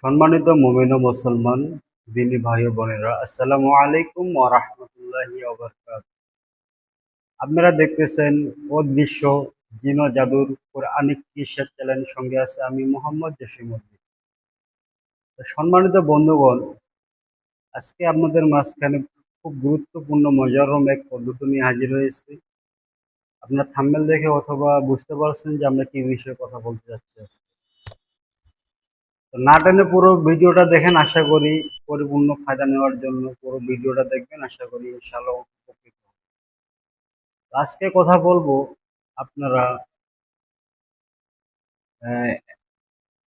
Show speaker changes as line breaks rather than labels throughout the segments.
সম্মানিত মুমিন ও মুসলমান, দিনী ভাই ও বোনেরা, আসসালামু আলাইকুম ওয়া রাহমাতুল্লাহি আপনারা দেখতেছেন অদৃশ্য জিন ও জাদুর কোরআনিক কিসের চ্যানেল সঙ্গে আছে আমি মোহাম্মদ জসিমউদ্দিন। তো সম্মানিত বন্ধুগণ, আজকে আপনাদের মাঝখানে খুব গুরুত্বপূর্ণ মজারম এক পদ্ধতি নিয়ে হাজির হয়েছি। আপনার থাম্বেল দেখে অথবা বুঝতে পারছেন যে আমরা কি বিষয়ে কথা বলতে যাচ্ছি আজকে। না টেনে পুরো ভিডিওটা দেখেন, আশা করি পরিপূর্ণ ফায়দা নেওয়ার জন্য পুরো ভিডিওটা দেখবেন, আশা করি ইনশাআল্লাহ উপকৃত আজকে কথা বলব আপনারা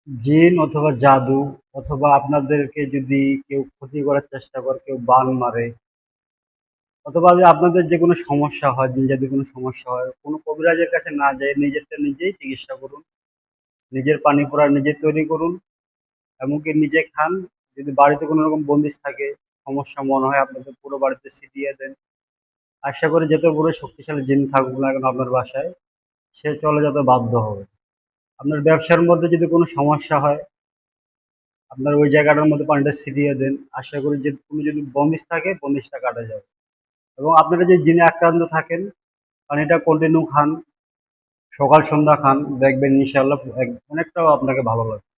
জিন অথবা জাদু অথবা আপনাদেরকে যদি কেউ ক্ষতি করার চেষ্টা করে, কেউ বান মারে অথবা যে আপনাদের যে কোনো সমস্যা হয়, জিন জাদু কোনো সমস্যা হয়, কোনো কবিরাজের কাছে না যায় নিজেরটা নিজেই চিকিৎসা করুন, নিজের পানি পড়া নিজে তৈরি করুন এমনকি নিজে খান, যদি বাড়িতে কোনো রকম বন্দিশ থাকে, সমস্যা মনে হয় আপনাদের পুরো বাড়িতে ছিটিয়ে দেন। আশা করি যত পুরো শক্তিশালী জিন থাকুক না কেন আপনার বাসায়, সে চলে যেতে বাধ্য হবে। আপনার ব্যবসার মধ্যে যদি কোনো সমস্যা হয়, আপনার ওই জায়গাটার মধ্যে পানিটা ছিটিয়ে দেন। আশা করি যে কোনো যদি বন্দিশ থাকে, বন্দিশটা কাটা যাবে। এবং আপনারা যে জিনে আক্রান্ত থাকেন, পানিটা কন্টিনিউ খান, সকাল সন্ধ্যা খান, দেখবেন ইনশাল্লাহ অনেকটাও আপনাকে ভালো লাগবে।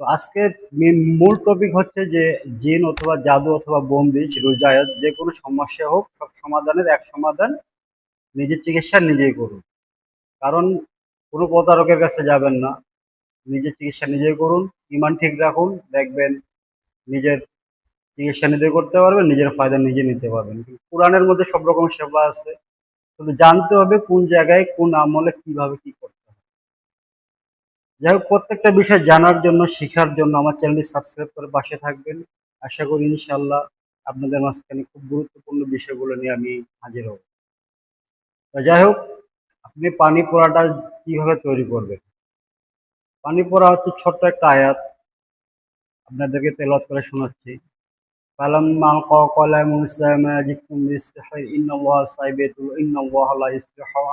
তো আজকে মূল টপিক হচ্ছে যে জিন অথবা জাদু অথবা বন্দিশ রোজায়ত যে কোনো সমস্যা হোক, সব সমাধানের এক সমাধান নিজের চিকিৎসা নিজেই করুন। কারণ কোনো প্রতারকের কাছে যাবেন না, নিজের চিকিৎসা নিজেই করুন, ইমান ঠিক রাখুন, দেখবেন নিজের চিকিৎসা নিজে করতে পারবেন, নিজের ফায়দা নিজে নিতে পারবেন। কোরআনের মধ্যে সব রকম সেবা আছে শুধু জানতে হবে কোন জায়গায় কোন আমলে কীভাবে কি করতে যাই হোক, প্রত্যেকটা বিষয় জানার জন্য, শেখার জন্য আমার চ্যানেলটি সাবস্ক্রাইব করে পাশে থাকবেন। আশা করি ইনশাল্লাহ আপনাদের মাঝখানে খুব গুরুত্বপূর্ণ বিষয়গুলো নিয়ে আমি হাজির হব। যাই হোক, আপনি পানি পোড়াটা কীভাবে তৈরি করবেন? পানি পোড়া হচ্ছে ছোট্ট একটা আয়াত। আপনাদেরকে তেল করে শোনাচ্ছি। কালাম মাল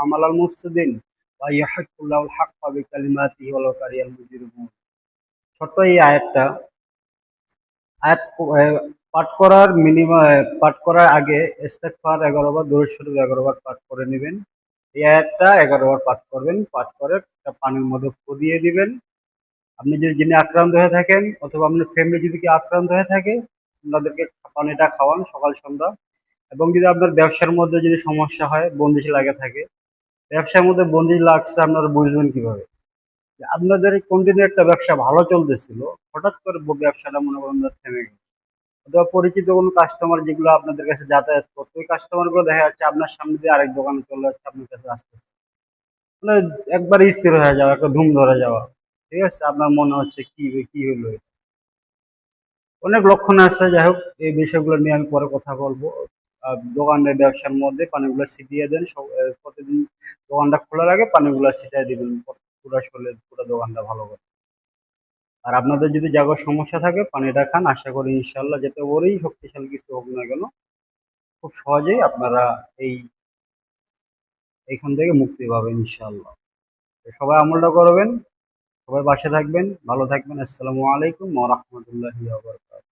আমাল মুফসিদিন। ছোট্ট এই আয়াতটা, আয়াত পাঠ করার মিনিমাম পাঠ করার আগে ইস্তেকফার এগারো বার দূর শরীফ এগারো পাঠ করে নেবেন। এই আয়াতটা এগারো বার পাঠ করবেন, পাঠ করে পানির মধ্যে দিয়ে দিবেন। আপনি যদি যিনি আক্রান্ত হয়ে থাকেন, অথবা আপনার ফ্যামিলি যদি কি আক্রান্ত হয়ে থাকে, আপনাদেরকে পানিটা খাওয়ান সকাল সন্ধ্যা। এবং যদি আপনার ব্যবসার মধ্যে যদি সমস্যা হয় বন্দিশি লাগে থাকে ব্যবসার মধ্যে বন্দিশ লাগছে, আপনারা বুঝবেন কীভাবে? আপনাদের কন্টিনিউ একটা ব্যবসা ভালো চলতেছিল, হঠাৎ করে ব্যবসাটা মনে করেন থেমে গেল। অথবা পরিচিত কোনো কাস্টমার যেগুলো আপনাদের কাছে যাতায়াত করতো, ওই কাস্টমারগুলো দেখা যাচ্ছে আপনার সামনে দিয়ে আরেক দোকানে চলে যাচ্ছে, আপনার কাছে আসতেছে। মানে একবার স্থির হয়ে যাওয়া, একটা ধুম ধরে যাওয়া। ঠিক আছে, আপনার মনে হচ্ছে কি কি হলো? অনেক লক্ষণ আছে, যাই হোক, এই বিষয়গুলো নিয়ে আমি পরে কথা বলব। দোকানের ব্যবসার মধ্যে পানিগুলো ছিটিয়ে দেন প্রতিদিন দোকানটা খোলার আগে পানিগুলো ছিটিয়ে দিবেন, পুরো শরীর পুরো দোকানটা ভালো করে। আর আপনাদের যদি জায়গার সমস্যা থাকে, পানিটা খান, আশা করি ইনশাল্লাহ যেতে বলেই শক্তিশালী কিছু হোক না কেন, খুব সহজেই আপনারা এই, এইখান থেকে মুক্তি পাবেন ইনশাল্লাহ সবাই আমলটা করবেন, সবাই বাসে থাকবেন, ভালো থাকবেন, আসসালামু আলাইকুম ওয়া রাহমাতুল্লাহি ওয়া বারাকাতুহু।